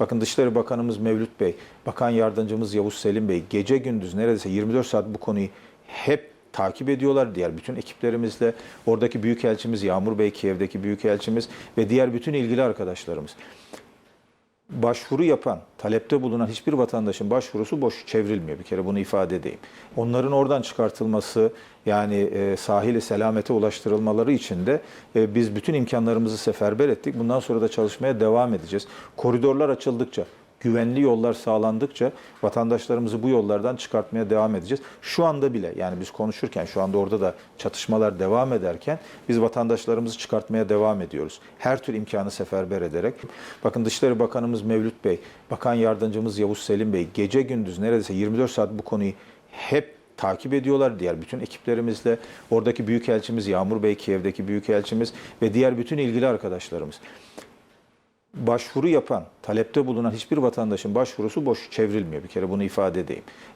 Bakın Dışişleri Bakanımız Mevlüt Bey, Bakan Yardımcımız Yavuz Selim Bey gece gündüz neredeyse 24 saat bu konuyu hep takip ediyorlar diğer bütün ekiplerimizle. Oradaki Büyükelçimiz Yağmur Bey, Kiev'deki Büyükelçimiz ve diğer bütün ilgili arkadaşlarımız. Başvuru yapan, talepte bulunan hiçbir vatandaşın başvurusu boş çevrilmiyor. Bir kere bunu ifade edeyim. Onların oradan çıkartılması, yani e, sahili selamete ulaştırılmaları için de e, biz bütün imkanlarımızı seferber ettik. Bundan sonra da çalışmaya devam edeceğiz. Koridorlar açıldıkça, güvenli yollar sağlandıkça vatandaşlarımızı bu yollardan çıkartmaya devam edeceğiz. Şu anda bile yani biz konuşurken şu anda orada da çatışmalar devam ederken biz vatandaşlarımızı çıkartmaya devam ediyoruz. Her tür imkanı seferber ederek. Bakın Dışişleri Bakanımız Mevlüt Bey, Bakan Yardımcımız Yavuz Selim Bey gece gündüz neredeyse 24 saat bu konuyu hep takip ediyorlar diğer bütün ekiplerimizle. Oradaki Büyükelçimiz Yağmur Bey, Kiev'deki Büyükelçimiz ve diğer bütün ilgili arkadaşlarımız başvuru yapan, talepte bulunan hiçbir vatandaşın başvurusu boş çevrilmiyor. Bir kere bunu ifade edeyim.